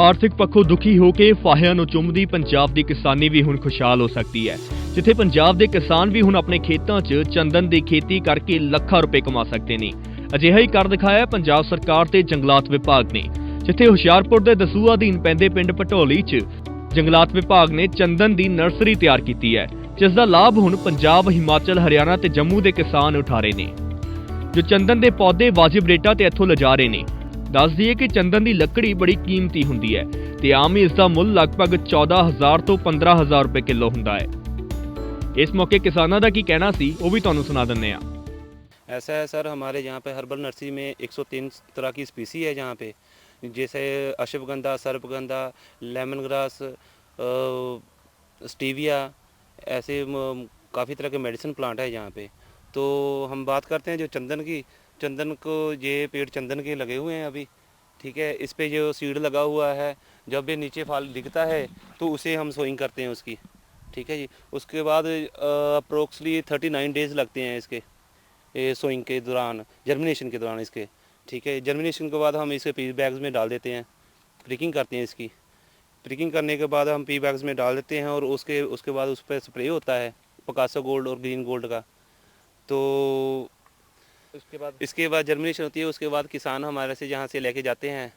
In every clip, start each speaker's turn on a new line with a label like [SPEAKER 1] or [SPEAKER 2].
[SPEAKER 1] ਆਰਥਿਕ ਪੱਖੋਂ ਦੁਖੀ ਹੋ ਕੇ ਫਾਹਿਆਂ ਨੂੰ ਚੁੰਮਦੀ ਪੰਜਾਬ ਦੀ ਕਿਸਾਨੀ ਵੀ ਹੁਣ ਖੁਸ਼ਹਾਲ ਹੋ ਸਕਦੀ ਹੈ। ਜਿੱਥੇ ਪੰਜਾਬ ਦੇ ਕਿਸਾਨ ਵੀ ਹੁਣ ਆਪਣੇ ਖੇਤਾਂ 'ਚ ਚੰਦਨ ਦੀ ਖੇਤੀ ਕਰਕੇ ਲੱਖਾਂ ਰੁਪਏ ਕਮਾ ਸਕਦੇ ਨੇ। ਅਜਿਹਾ ਹੀ ਕਰ ਦਿਖਾਇਆ ਪੰਜਾਬ ਸਰਕਾਰ ਤੇ ਜੰਗਲਾਤ ਵਿਭਾਗ ਨੇ, ਜਿੱਥੇ ਹੁਸ਼ਿਆਰਪੁਰ ਦੇ ਦਸੂਆ ਅਧੀਨ ਪੈਂਦੇ ਪਿੰਡ ਪਟੋਲੀ 'ਚ ਜੰਗਲਾਤ ਵਿਭਾਗ ਨੇ ਚੰਦਨ ਦੀ ਨਰਸਰੀ ਤਿਆਰ ਕੀਤੀ ਹੈ ਜਿਸ ਦਾ ਲਾਭ ਹੁਣ ਪੰਜਾਬ, ਹਿਮਾਚਲ, ਹਰਿਆਣਾ ਤੇ ਜੰਮੂ ਦੇ ਕਿਸਾਨ ਉਠਾ ਰਹੇ ਨੇ। ਜੋ ਚੰਦਨ ਦੇ ਪੌਦੇ ਵਾਜਿਬ ਰੇਟਾਂ ਤੇ ਇੱਥੋਂ ਲਿਜਾ ਰਹੇ ਨੇ ਦੱਸ ਦਈਏ ਕਿ ਚੰਦਨ ਦੀ ਲੱਕੜੀ ਬੜੀ ਕੀਮਤੀ ਹੁੰਦੀ ਹੈ ਤੇ ਆਮ ਹੀ ਇਸ ਦਾ ਮੁੱਲ ਲਗਭਗ 14000 ਤੋਂ 15000 ਰੁਪਏ ਕਿਲੋ ਹੁੰਦਾ ਹੈ ਇਸ ਮੌਕੇ ਕਿਸਾਨਾਂ ਦਾ ਕੀ ਕਹਿਣਾ ਸੀ ਉਹ ਵੀ ਤੁਹਾਨੂੰ ਸੁਣਾ ਦਿੰਨੇ ਆ
[SPEAKER 2] ऐसा है सर हमारे यहाँ पे हर्बल नर्सरी में 103 तरह की स्पीसी है जहाँ पे जैसे ashwagandha sarpagandha lemongrass stevia ऐसे काफ़ी तरह के मेडिसिन प्लांट है यहाँ पे तो हम बात करते हैं जो चंदन की चंदन को, ये पेड़ चंदन के लगे हुए हैं अभी, ठीक है? इस पे जो सीड लगा हुआ है, जब ये नीचे फल दिखता है तो उसे हम सोइंग करते हैं उसकी, ठीक है जी? उसके बाद अप्रोक्सली थर्टी नाइन डेज़ लगते हैं इसके, ये सोइंग के दौरान जर्मिनेशन के दौरान इसके, ठीक है? जर्मिनेशन के बाद हम इसे पी बैग्स में डाल देते हैं प्रिकिंग करते हैं इसकी। प्रिकिंग करने के बाद हम पी बैग्स में डाल देते हैं और उसके उसके बाद उस पर स्प्रे होता है, पकासो गोल्ड और ग्रीन गोल्ड का। तो
[SPEAKER 3] उसके बाद
[SPEAKER 2] इसके बाद जर्मिनेशन होती है उसके बाद किसान हमारे से यहाँ से लेके जाते हैं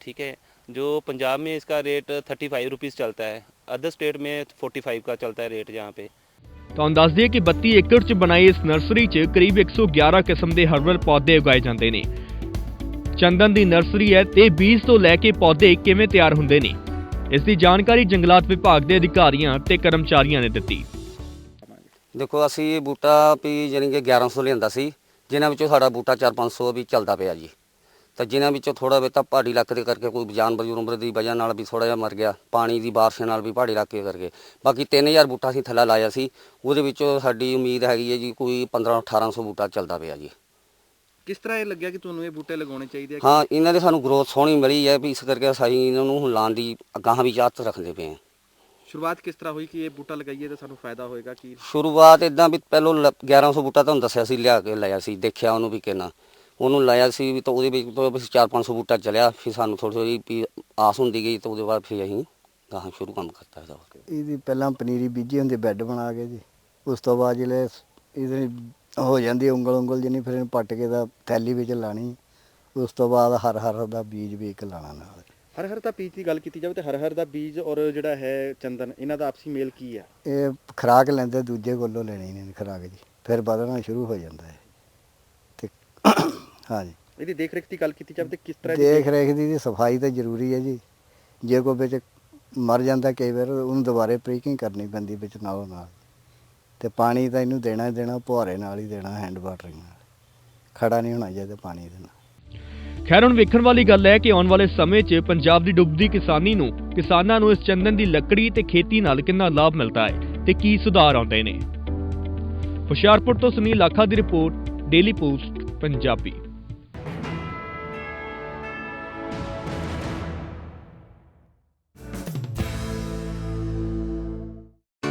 [SPEAKER 2] ठीक है जो पंजाब में इसका रेट थर्टी फाइव रुपीज़ चलता है अदर स्टेट में फोर्टी फाइव का चलता है रेट यहाँ पे
[SPEAKER 1] ਤੁਹਾਨੂੰ ਦੱਸ ਦਈਏ ਕਿ 32 ਏਕੜ 'ਚ ਬਣਾਈ ਇਸ ਨਰਸਰੀ 'ਚ ਕਰੀਬ 111 ਕਿਸਮ ਦੇ ਹਰਬਲ ਪੌਦੇ ਉਗਾਏ ਜਾਂਦੇ ਨੇ ਚੰਦਨ ਦੀ ਨਰਸਰੀ ਹੈ ਤੇ ਬੀਜ ਤੋਂ ਲੈ ਕੇ ਪੌਦੇ ਕਿਵੇਂ ਤਿਆਰ ਹੁੰਦੇ ਨੇ ਇਸ ਦੀ ਜਾਣਕਾਰੀ ਜੰਗਲਾਤ ਵਿਭਾਗ ਦੇ ਅਧਿਕਾਰੀਆਂ ਤੇ ਕਰਮਚਾਰੀਆਂ ਨੇ ਦਿੱਤੀ
[SPEAKER 4] ਦੇਖੋ ਅਸੀਂ ਇਹ ਬੂਟਾ ਵੀ ਜਾਣੀ ਕਿ 1100 ਲਿਆਂਦਾ ਸੀ ਜਿਨ੍ਹਾਂ ਵਿੱਚੋਂ ਸਾਡਾ ਬੂਟਾ 4-500 ਵੀ ਚੱਲਦਾ ਪਿਆ ਜੀ। ਤਾਂ ਜਿਨ੍ਹਾਂ ਵਿੱਚੋਂ ਥੋੜਾ ਬਹੁਤਾ ਪਹਾੜੀ ਇਲਾਕੇ ਦੇ ਕਰਕੇ ਕੋਈ ਜਾਨਵਰ ਜੁਨਵਰ ਦੀ ਵਜ੍ਹਾ ਨਾਲ ਵੀ ਥੋੜਾ ਜਿਹਾ ਮਰ ਗਿਆ ਪਾਣੀ ਦੀ ਬਾਰਿਸ਼ ਨਾਲ ਵੀ ਪਹਾੜੀ ਇਲਾਕੇ ਕਰਕੇ ਬਾਕੀ 3000 ਬੂਟਾ ਅਸੀਂ ਥੱਲੇ ਲਾਇਆ ਸੀ ਉਹਦੇ ਵਿੱਚੋਂ ਸਾਡੀ ਉਮੀਦ ਹੈਗੀ ਹੈ ਜੀ ਕੋਈ 15-1800 ਬੂਟਾ ਚੱਲਦਾ ਪਿਆ ਜੀ।
[SPEAKER 3] ਕਿਸ ਤਰ੍ਹਾਂ ਇਹ ਲੱਗਿਆ ਕਿ ਤੁਹਾਨੂੰ ਇਹ ਬੂਟੇ ਲਗਾਉਣੇ ਚਾਹੀਦੇ ਆ?
[SPEAKER 4] ਹਾਂ ਇਹਨਾਂ ਦੇ ਸਾਨੂੰ ਗਰੋਥ ਸੋਹਣੀ ਮਿਲੀ ਹੈ ਵੀ ਇਸ ਕਰਕੇ ਅਸੀਂ ਇਹਨਾਂ ਨੂੰ ਹੁਣ ਲਾਉਣ ਦੀ ਅਗਾਂਹ ਵੀ ਚਾਹਤ ਰੱਖਦੇ ਪਏ ਹਾਂ।
[SPEAKER 3] ਸ਼ੁਰੂਆਤ ਕਿਸ ਤਰ੍ਹਾਂ ਹੋਈ ਕਿ ਇਹ ਬੂਟਾ ਲਗਾਈਏ ਤਾਂ ਸਾਨੂੰ ਫਾਇਦਾ ਹੋਏਗਾ ਕਿ?
[SPEAKER 4] ਸ਼ੁਰੂਆਤ ਇਦਾਂ ਵੀ ਪਹਿਲੋਂ ਲ- 1100 ਬੂਟਾ ਤੁਹਾਨੂੰ ਦੱਸਿਆ ਸੀ ਲਿਆ ਕੇ ਲਾਇਆ ਸੀ ਦੇਖਿਆ ਉਹਨੂੰ ਵੀ ਕਿੰਨਾ। ਉਹਨੂੰ ਲਾਇਆ ਸੀ ਵੀ ਤਾਂ ਉਹਦੇ ਵਿੱਚ ਤੋਂ ਵੀ 4-500 ਬੂਟਾ ਚੱਲਿਆ ਫਿਰ ਸਾਨੂੰ ਥੋੜੀ ਥੋੜੀ ਵੀ ਆਸ ਹੁੰਦੀ ਗਈ ਤਾਂ ਉਹਦੇ ਬਾਅਦ ਫਿਰ ਅਸੀਂ ਗਾਹਾਂ ਸ਼ੁਰੂ ਕੰਮ ਕਰਤਾ ਇਹਦਾ।
[SPEAKER 5] ਇਹਦੀ ਪਹਿਲਾਂ ਪਨੀਰੀ ਬੀਜੀ ਹੁੰਦੀ ਬੈੱਡ ਬਣਾ ਕੇ ਜੀ। ਉਸ ਤੋਂ ਬਾਅਦ ਜਿਹੜੇ ਇਹਦੇ ਹੋ ਜਾਂਦੀ ਉਂਗਲ ਉਂਗਲ ਜਿੰਨੀ ਫਿਰ ਇਹਨੂੰ ਪੱਟ ਕੇ ਦਾ ਥੈਲੀ ਵਿੱਚ ਲਾਣੀ ਉਸ ਤੋਂ ਬਾਅਦ ਹਰ ਹਰ ਦਾ ਬੀਜ ਵੀ ਇੱਕ ਲਾਣਾ ਨਾਲ।
[SPEAKER 3] ਹਰ ਹਰ ਦਾ ਬੀਜ ਦੀ ਗੱਲ ਕੀਤੀ ਜਾਵੇ ਤੇ ਹਰ ਹਰ ਦਾ ਬੀਜ ਔਰ ਜਿਹੜਾ ਹੈ ਚੰਦਨ ਇਹਨਾਂ ਦਾ ਆਪਸੀ ਮੇਲ ਕੀ ਹੈ?
[SPEAKER 5] ਇਹ ਖਰਾਕ ਲੈਂਦੇ ਦੂਜੇ ਕੋਲੋਂ ਲੈਣੀ ਨੇ ਖਰਾਕ ਜੀ ਫਿਰ ਵਧਣਾ ਸ਼ੁਰੂ ਹੋ ਜਾਂਦਾ ਹੈ। ਤੇ ਹਾਂਜੀ
[SPEAKER 3] ਇਹਦੀ ਦੇਖ ਰੇਖ ਦੀ ਗੱਲ ਕੀਤੀ ਜਾਵੇ ਤੇ ਕਿਸ ਤਰ੍ਹਾਂ ਦੀ
[SPEAKER 5] ਦੇਖ ਰੇਖ ਦੀ ਸਫ਼ਾਈ ਤਾਂ ਜ਼ਰੂਰੀ ਹੈ ਜੀ। ਜੇ ਕੋਈ ਵਿੱਚ ਮਰ ਜਾਂਦਾ ਕਈ ਵਾਰ ਉਹਨੂੰ ਦੁਬਾਰੇ ਪ੍ਰੀਕਿੰਗ ਕਰਨੀ ਪੈਂਦੀ ਵਿੱਚ ਨਾਲੋਂ ਨਾਲ। ਤੇ ਪਾਣੀ ਤਾਂ ਇਹਨੂੰ ਦੇਣਾ ਹੀ ਦੇਣਾ ਫੁਹਾਰੇ ਨਾਲ ਹੀ ਦੇਣਾ ਹੈਂਡ ਵਾਟਰਿੰਗ ਨਾਲ। ਖੜਾ ਨਹੀਂ ਹੋਣਾ ਚਾਹੀਦਾ ਪਾਣੀ ਦੇ ਨਾਲ।
[SPEAKER 1] ਖੈਰ, ਹੁਣ ਵੇਖਣ ਵਾਲੀ ਗੱਲ ਹੈ ਕਿ ਆਉਣ ਵਾਲੇ ਸਮੇਂ 'ਚ ਪੰਜਾਬ ਦੀ ਡੁੱਬਦੀ ਕਿਸਾਨੀ ਨੂੰ, ਕਿਸਾਨਾਂ ਨੂੰ ਇਸ ਚੰਦਨ ਦੀ ਲੱਕੜੀ ਤੇ ਖੇਤੀ ਨਾਲ ਕਿੰਨਾ ਲਾਭ ਮਿਲਦਾ ਹੈ ਤੇ ਕੀ ਸੁਧਾਰ ਆਉਂਦੇ ਨੇ? ਹੁਸ਼ਿਆਰਪੁਰ ਤੋਂ ਸੁਨੀਲ ਆਖਾ ਦੀ ਰਿਪੋਰਟ ਡੇਲੀ ਪੋਸਟ ਪੰਜਾਬੀ।